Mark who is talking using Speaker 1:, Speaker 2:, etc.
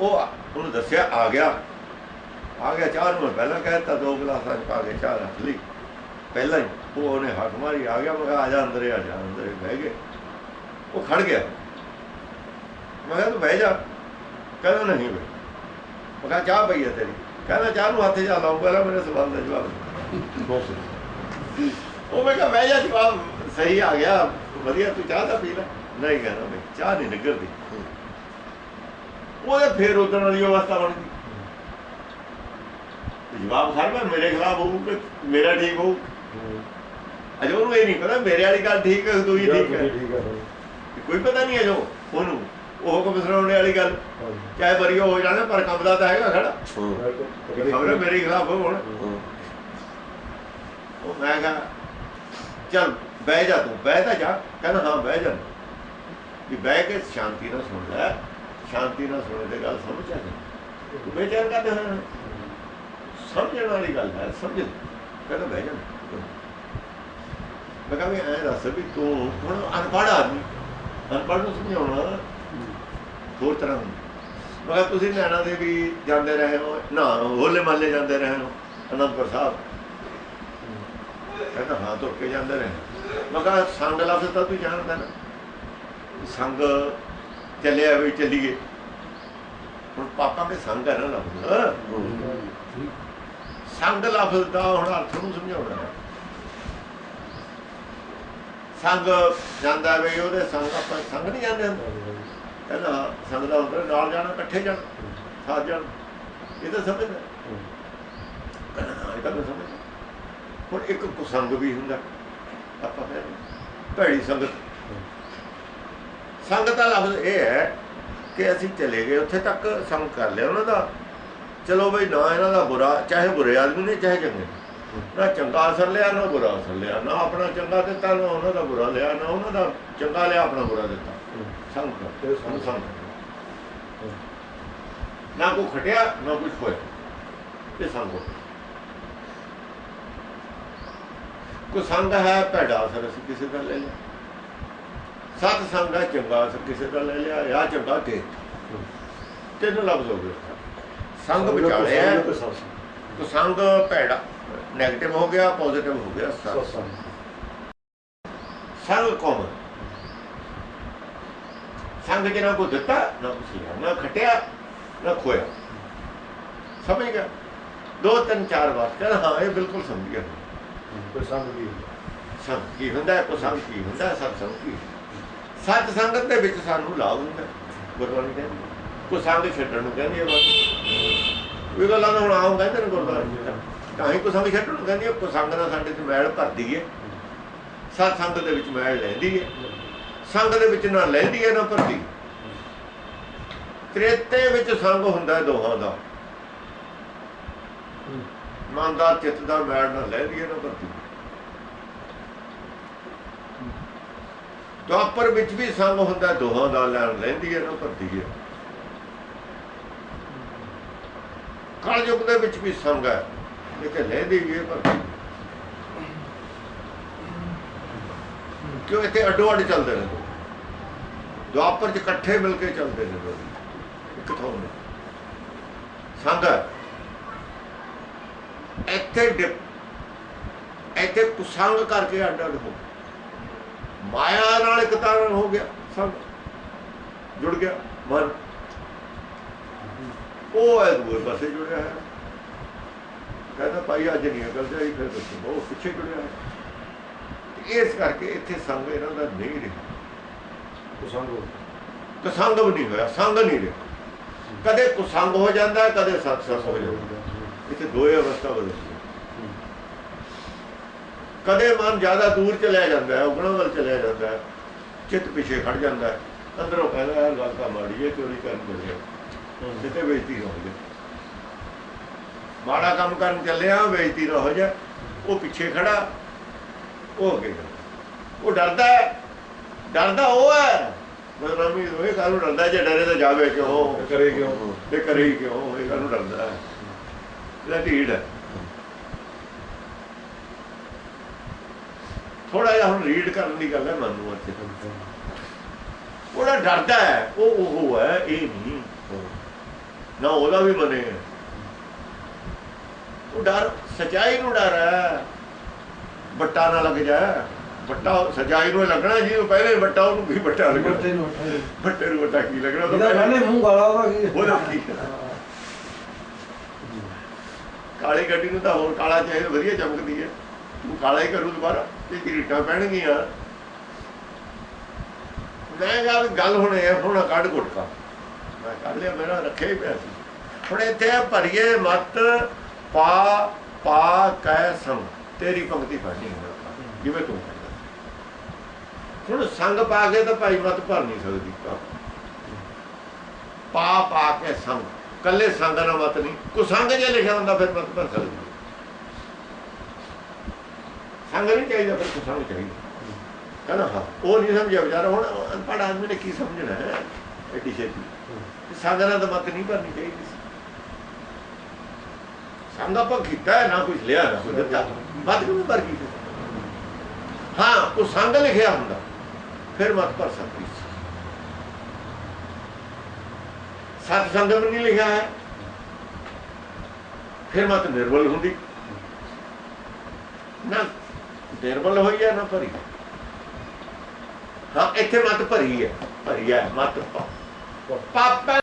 Speaker 1: ਉਹ ਉਹਨੂੰ ਦੱਸਿਆ ਆ ਗਿਆ। ਆ ਗਿਆ ਚਾਹ ਨੂੰ ਪਹਿਲਾਂ ਕਹਿ ਦਿੱਤਾ ਦੋ ਗਲਾਸਾਂ ਚ ਪਾ ਕੇ ਚਾਹ ਰੱਖ ਲਈ। ਪਹਿਲਾਂ ਹੀ ਉਹ ਉਹਨੇ ਹੱਥ ਮਾਰੀ ਆ ਗਿਆ ਮੈਂ ਆ ਜਾ ਅੰਦਰ ਆ ਜਾ ਅੰਦਰ ਬਹਿ ਗਏ। ਉਹ ਖੜ ਗਿਆ। ਮੈਂ ਕਿਹਾ ਤੂੰ ਬਹਿ ਜਾ। ਕਹਿੰਦਾ ਨਹੀਂ ਬਈ। ਮੈਂ ਕਿਹਾ ਚਾਹ ਪਈ ਹੈ ਤੇਰੀ? ਕਹਿੰਦਾ ਚਾਹ ਨੂੰ ਹੱਥ ਜਾ ਲਾਉਂ ਪਹਿਲਾਂ ਮੇਰੇ ਸਵਾਲ ਦਾ ਜਵਾਬ ਦੇ। ਉਹ ਮੈਂ ਕਿਹਾ ਬਹਿ ਜਾ ਜਵਾਬ ਸਹੀ ਆ ਗਿਆ। ਵਧੀਆ ਤੂੰ ਚਾਹ ਤਾਂ ਪੀ ਲੈ। ਨਹੀਂ ਕਹਿੰਦਾ ਬਈ ਚਾਹ ਨਹੀਂ ਨਿਕਲਦੀ। ਉਹਦੇ ਫੇਰ ਉਦੋਂ ਵਾਲੀ ਅਵਸਥਾ ਬਣ ਗਈ। ਤੇ ਜਵਾਬ ਮੈਂ ਮੇਰੇ ਖਿਲਾਫ ਹੋਊ ਕਿ ਮੇਰਾ ਠੀਕ ਹੋਊ? ਅਜੇ ਉਹਨੂੰ ਇਹ ਨਹੀਂ ਪਤਾ ਮੇਰੇ ਵਾਲੀ ਗੱਲ ਠੀਕ ਹੈ ਤੂੰ ਹੀ। ਠੀਕ ਹੈ ਕੋਈ ਪਤਾ ਨਹੀਂ ਅਜੋ ਉਹਨੂੰ ਉਹ ਹੁਕਮ ਸੁਣਾਉਣ ਵਾਲੀ ਗੱਲ। ਚਾਹੇ ਬਰੀਓ ਹੋ ਜਾਣਾ ਪਰ ਕੰਬਦਾ ਤਾਂ ਹੈਗਾ ਖੜਾ ਖਬਰ ਮੇਰੇ ਖਿਲਾਫ ਹੋ ਹੁਣ। ਉਹ ਮੈਂ ਕਿਹਾ ਚੱਲ ਬਹਿ ਜਾ ਤੂੰ ਬਹਿ ਤਾਂ ਜਾ। ਕਹਿੰਦਾ ਹਾਂ ਬਹਿ ਜਾ। ਵੀ ਬਹਿ ਕੇ ਸ਼ਾਂਤੀ ਨਾਲ ਸੁਣ ਲੈ। ਸ਼ਾਂਤੀ ਨਾਲ ਸੁਣੇ ਤੇ ਗੱਲ ਸਮਝ ਆ ਜਾ ਬੇਚੈਨ ਕਰਦੇ ਹੋਏ ਸਮਝਣ ਵਾਲੀ ਗੱਲ ਹੈ, ਸਮਝ। ਕਹਿੰਦਾ ਬਹਿ ਜਾ। ਮੈਂ ਕਿਹਾ ਵੀ ਦੱਸ ਵੀ ਤੂੰ ਹੁਣ ਅਨਪੜ੍ਹ ਆਦਮੀ। ਅਨਪੜ੍ਹ ਨੂੰ ਸਮਝਾਉਣਾ ਹੋਰ ਤਰ੍ਹਾਂ ਮੈਂ ਕਿਹਾ ਤੁਸੀਂ ਨੈਣਾ ਦੇ ਵੀ ਜਾਂਦੇ ਰਹੇ ਹੋ ਨਾ ਹੋਲੇ ਮਹੱਲੇ ਜਾਂਦੇ ਰਹੇ ਹੋ, ਅਨੰਦਪੁਰ ਸਾਹਿਬ। ਕਹਿੰਦਾ ਹਾਂ, ਤੁਰ ਕੇ ਜਾਂਦੇ ਰਹੇ। ਮੈਂ ਕਿਹਾ ਸੰਗ ਲਫ਼ਜ਼ ਤਾਂ ਤੂੰ ਜਾਣਦਾ ਨਾ ਸੰਗ ਚੱਲਿਆ ਵੀ ਚੱਲੀਏ। ਹੁਣ ਪਾਪਾ ਦੇ ਸੰਗ ਹੈ ਨਾ ਲਫ਼ਜ਼ ਸੰਗ ਲਫ਼ਜ਼ ਦਾ ਹੁਣ ਅਰਥ ਨੂੰ ਸਮਝਾਉਣਾ। ਸੰਗ ਜਾਂਦਾ ਵੀ ਉਹਦੇ ਸੰਗ ਆਪਾਂ ਸੰਗ ਨਹੀਂ ਜਾਂਦੇ ਹੁੰਦੇ। ਕਹਿੰਦਾ ਸੰਗ ਦਾ ਹੁੰਦਾ ਨਾਲ ਜਾਣਾ ਇਕੱਠੇ ਜਾਣਾ ਸਾਥ ਜਾਣਾ। ਇਹ ਤਾਂ ਸਮਝਦਾ। ਕਹਿੰਦਾ ਹਾਂ ਇਹ ਤਾਂ ਸਮਝਦਾ। ਹੁਣ ਇੱਕ ਕੁਸੰਗ ਵੀ ਹੁੰਦਾ। ਆਪਾਂ ਕਹਿੰਦੇ ਭੈੜੀ ਸੰਗਤ। ਸੰਗਤ ਦਾ ਲਫ਼ਜ਼ ਇਹ ਹੈ ਕਿ ਅਸੀਂ ਚਲੇ ਗਏ ਉੱਥੇ ਤੱਕ ਸੰਗ ਕਰ ਲਿਆ ਉਹਨਾਂ ਦਾ। ਚਲੋ ਬਈ ਨਾ ਇਹਨਾਂ ਦਾ ਬੁਰਾ ਚਾਹੇ ਬੁਰੇ ਆਦਮੀ ਨੇ ਚਾਹੇ ਚੰਗੇ। ਨਾ ਚੰਗਾ ਅਸਰ ਲਿਆ ਨਾ ਬੁਰਾ ਅਸਰ ਲਿਆ। ਨਾ ਆਪਣਾ ਚੰਗਾ ਦਿੱਤਾ ਨਾ ਉਹਨਾਂ ਦਾ ਬੁਰਾ ਲਿਆ ਨਾ ਉਹਨਾਂ ਦਾ ਚੰਗਾ ਲਿਆ ਆਪਣਾ ਬੁਰਾ ਦਿੱਤਾ। ਸੰਗ ਕਰ ਸੰਗ ਸੰਗ ਨਾ ਕੋ ਖਟਿਆ ਨਾ ਕੁਝ ਹੋਇਆ ਇਹ ਸੰਗ ਹੋ ਕੋ ਸੰਗ ਹੈ ਭੈੜਾ ਅਸਰ ਅਸੀਂ ਕਿਸੇ ਦਾ ਲੈ ਲਿਆ। ਸਤ ਸੰਗ ਹੈ ਚੰਗਾ ਕਿਸੇ ਦਾ ਲੈ ਲਿਆ ਜਾਂ ਚੰਗਾ ਤੇ ਤਿੰਨ ਲਫ਼ਜ਼ ਹੋ ਗਏ ਸੰਗ ਵਿਚਾਲੇ ਹੈ। ਤੋ ਸੰਗ ਭੈੜਾ 네ਗੇਟਿਵ ਹੋ ਗਿਆ ਪੋਜ਼ਿਟਿਵ ਹੋ ਗਿਆ ਸਤ ਸੰਗ ਕੋਮ ਸੰਗ ਜਿਹਨਾਂ ਕੋ ਦਿੱਤਾ ਨਾ ਕੁਛ ਨਾ ਖਟਿਆ ਨਾ ਖੋਇਆ। ਸਮਝ ਗਿਆ? ਦੋ ਤਿੰਨ ਚਾਰ ਵਾਰ ਕਹਿੰਦਾ ਹਾਂ ਇਹ ਬਿਲਕੁਲ ਸਮਝ ਗਿਆ
Speaker 2: ਵੀ
Speaker 1: ਸੰਗ ਕੀ ਹੁੰਦਾ। ਹੈ ਕੋ ਸੰਗ ਕੀ ਹੁੰਦਾ? ਸਤ ਸੰਗ ਕੀ ਸਤ ਸੰਗਤ ਦੇ ਵਿੱਚ ਸਾਨੂੰ ਲਾਭ ਹੁੰਦਾ। ਗੁਰਬਾਣੀ ਕਹਿੰਦੀ ਕੋ ਸੰਗ ਛੱਡਣ ਨੂੰ ਕਹਿੰਦੀ ਹੈ ਬਸ। ਇਹ ਗੱਲਾਂ ਹੁਣ ਆਮ ਕਹਿੰਦੇ ਨੇ ਗੁਰਬਾਣੀ। ਤਾਂ ਹੀ ਕੋ ਸੰਗ ਛੱਡਣ ਨੂੰ ਕਹਿੰਦੀ ਹੈ ਕੋ ਸੰਗ ਨਾਲ ਸਾਡੇ ਤੇ ਮੈਲ ਭਰਦੀ ਹੈ। ਸਤ ਸੰਗਤ ਦੇ ਵਿੱਚ ਮੈਲ ਲੈਂਦੀ ਹੈ। ਸੰਗ ਦੇ ਵਿੱਚ ਨਾ ਲੈਂਦੀ ਹੈ ਨਾ ਭਰਦੀ। ਤ੍ਰੇਤੇ ਵਿੱਚ ਸੰਗ ਹੁੰਦਾ ਦੋਹਾਂ ਦਾ। ਮਨ ਦਾ ਚਿੱਤ ਦਾ ਮੈਲ ਨਾ ਲੈਂਦੀ ਹੈ ਨਾ ਭਰਦੀ। ਦੁਆਪਰ ਵਿੱਚ ਵੀ ਸੰਗ ਹੁੰਦਾ, ਦੋਹਾਂ ਦਾ ਲੈਣ ਲੈਂਦੀ ਹੈ ਨਾ ਭਰਦੀ ਹੈ। ਕਲਯੁਗ ਦੇ ਵਿੱਚ ਵੀ ਸੰਗ ਹੈ। ਲੇਕਿਨ ਲੈਂਦੀ ਵੀ ਹੈ ਭਰਦੀ ਕਿਉਂ ਇੱਥੇ ਅੱਡੋ ਅੱਡ ਚੱਲਦੇ ਨੇ ਦੁਆਪਰ ਚ ਇਕੱਠੇ ਮਿਲ ਕੇ ਚੱਲਦੇ ਨੇ ਦੋ ਇੱਕ ਥਾਂ ਸੰਗ ਹੈ। ਇੱਥੇ ਇੱਥੇ ਕੁਸੰਗ ਕਰਕੇ ਅੱਡ ਅੱਡ ਹੋ ਮਾਇਆ ਨਾਲ ਇੱਕ ਤਾਰਨ ਹੋ ਗਿਆ ਸਭ ਜੁੜ ਗਿਆ ਮਨ ਉਹ ਹੈ ਦੂਏ ਪਾਸੇ ਜੁੜਿਆ ਹੈ। ਕਹਿੰਦਾ ਭਾਈ ਅੱਜ ਨਹੀਂ ਅਕਲ ਜਾਈ ਫਿਰ ਦੱਸੋ ਉਹ ਪਿੱਛੇ ਜੁੜਿਆ ਹੈ। ਇਸ ਕਰਕੇ ਇੱਥੇ ਸੰਗ ਇਹਨਾਂ ਦਾ ਨਹੀਂ ਰਿਹਾ।
Speaker 2: ਹੋ
Speaker 1: ਕੁਸੰਗ ਵੀ ਨਹੀਂ ਹੋਇਆ ਸੰਗ ਨਹੀਂ ਰਿਹਾ। ਕਦੇ ਕੁਸੰਗ ਹੋ ਜਾਂਦਾ ਕਦੇ ਸਤਸੰਗ ਹੋ ਜਾਂਦਾ। ਇੱਥੇ ਦੋਏ ਅਵਸਥਾ ਬਦਲਦੀ ਕਦੇ ਮਨ ਜ਼ਿਆਦਾ ਦੂਰ ਚਲਿਆ ਜਾਂਦਾ ਹੈ ਉਗਣਾ ਵੱਲ ਚਲਿਆ ਜਾਂਦਾ ਹੈ ਚਿੱਤ ਪਿੱਛੇ ਖੜ ਜਾਂਦਾ ਹੈ। ਅੰਦਰੋਂ ਕਹਿੰਦਾ ਯਾਰ ਗੱਲ ਤਾਂ ਮਾੜੀ ਹੈ ਚੋਰੀ ਕਰਨ ਚੱਲਿਆ ਕਿਤੇ ਬੇਇੱਜ਼ਤੀ ਹੋ ਜਾਏ ਮਾੜਾ ਕੰਮ ਕਰਨ ਚੱਲਿਆ ਬੇਇੱਜ਼ਤੀ ਨਾ ਹੋ ਜਾਏ। ਉਹ ਪਿੱਛੇ ਖੜਾ ਉਹ ਅੱਗੇ ਖੜਾ। ਉਹ ਡਰਦਾ ਹੈ। ਡਰਦਾ ਉਹ ਹੈ। ਬਦਨਾਮੀ ਹੋਏ ਕਾਹਨੂੰ ਡਰਦਾ ਜੇ ਡਰੇ ਤਾਂ ਜਾਵੇ ਕਿਉਂ?
Speaker 2: ਕਰੇ ਕਿਉਂ?
Speaker 1: ਇਹ ਕਰੇ ਹੀ ਕਿਉਂ? ਇਹ ਕਾਹਨੂੰ ਡਰਦਾ ਹੈ। ਇਹਦਾ ਢੀੜ ਹੈ। ਥੋੜਾ ਜਿਹਾ ਹੁਣ ਰੀਡ ਕਰਨ ਦੀ ਗੱਲ ਹੈ ਮਨ ਨੂੰ ਇੱਥੇ ਉਹਦਾ ਡਰਦਾ ਹੈ ਉਹ ਉਹ ਹੈ ਇਹ ਨਹੀਂ। ਨਾ ਉਹਦਾ ਵੀ ਬਣੇ। ਉਹ ਡਰ ਸਚਾਈ ਨੂੰ ਡਰ ਹੈ। ਬੱਟਾ ਨਾ ਲੱਗ ਜਾ। ਬੱਟਾ ਸਚਾਈ ਨੂੰ ਲੱਗਣਾ ਜੀ ਉਹ ਪਹਿਲੇ ਬੱਟਾ ਉਹਨੂੰ ਵੀ ਬੱਟਾ ਲੱਗਣਾ?
Speaker 2: ਬੱਟੇ ਨੂੰ
Speaker 1: ਬੱਟੇ ਨੂੰ ਬੱਟਾ ਕੀ ਲੱਗਣਾ? ਉਹ ਪਹਿਲੇ-
Speaker 2: ਮੂੰਹ ਕਾਲਾ ਉਹਦਾ ਕੀ?
Speaker 1: ਉਹਦਾ ਕੀ? ਕਾਲੀ ਗੱਡੀ ਨੂੰ ਤਾਂ ਹੋਰ ਕਾਲਾ ਚਾਹੀਦਾ ਵਧੀਆ ਚਮਕਦੀ ਹੈ। ਕਾਲਾ ਹੀ ਕਰੂ ਦੁਬਾਰਾ, ਤੇ ਕਿਰੀਟਾਂ ਪੈਣਗੀਆਂ। ਮੈਂ ਕਿਹਾ ਗੱਲ ਹੁਣ ਇਹ, ਹੁਣ ਕੱਢ ਗੁਟਕਾ। ਮੈਂ ਕੱਢ ਲਿਆ, ਮੇਰਾ ਰੱਖਿਆ ਹੀ ਪਿਆ ਸੀ। ਹੁਣ ਇੱਥੇ ਭਰੀਏ ਮਤ, ਪਾ ਪਾ ਕੈ ਸੰਗ ਤੇਰੀ ਪੰਕਤੀ ਫੜਨੀ ਜਿਵੇਂ ਤੂੰ ਹੁਣ ਸੰਗ ਪਾ ਕੇ ਤਾਂ ਭਾਈ ਮਤ ਭਰ ਨਹੀਂ ਸਕਦੀ। ਪਾ ਪਾ ਕੇ ਸੰਗ। ਕੱਲੇ ਸੰਗ ਨਾਲ ਮਤ ਨਹੀਂ। ਕੋ ਸੰਗ ਜੇ ਲਿਖਿਆ ਹੁੰਦਾ, ਫਿਰ ਮਤ ਭਰ ਸਕਦੀ। ਹੈ। ਸੰਗ ਨਹੀਂ ਚਾਹੀਦਾ ਫਿਰ ਕੋ ਸੰਗ ਚਾਹੀਦਾ ਕਹਿੰਦਾ, ਹਾਂ। ਉਹ ਨਹੀਂ ਸਮਝਿਆ ਵਿਚਾਰਾ, ਹੁਣ ਅਨਪੜ੍ਹ ਆਦਮੀ ਨੇ ਕੀ ਸਮਝਣਾ ਹੈ? ਐਡੀ ਛੇਤੀ। ਤੇ ਸੰਗ ਮਤ ਨਹੀਂ ਭਰਨੀ ਚਾਹੀਦੀ ਸੀ। ਸੰਗ ਆਪਾਂ ਕੀਤਾ ਨਾ ਕੁਝ ਲਿਆ, ਨਾ ਕੁਝ ਦਿੱਤਾ। ਮਤ ਕਿਉਂ ਭਰ ਗਈ ਹਾਂ, ਉਹ ਸੰਗ ਲਿਖਿਆ ਹੁੰਦਾ। ਫਿਰ ਮਤ ਭਰ ਸਕਦੀ ਸੀ। ਸਤ ਸੰਗ ਵੀ ਨਹੀਂ ਲਿਖਿਆ ਹੈ। ਫਿਰ ਮਤ ਨਿਰਬਲ ਹੁੰਦੀ। ਨਾ ਨਿਰਮਲ ਹੋਈ ਹੈ ਨਾ ਭਰੀ? ਹਾਂ, ਇੱਥੇ ਮਤ ਭਰੀ ਹੈ ਭਰੀ ਹੈ ਮਤ। ਪਾ- ਪਾਪਾ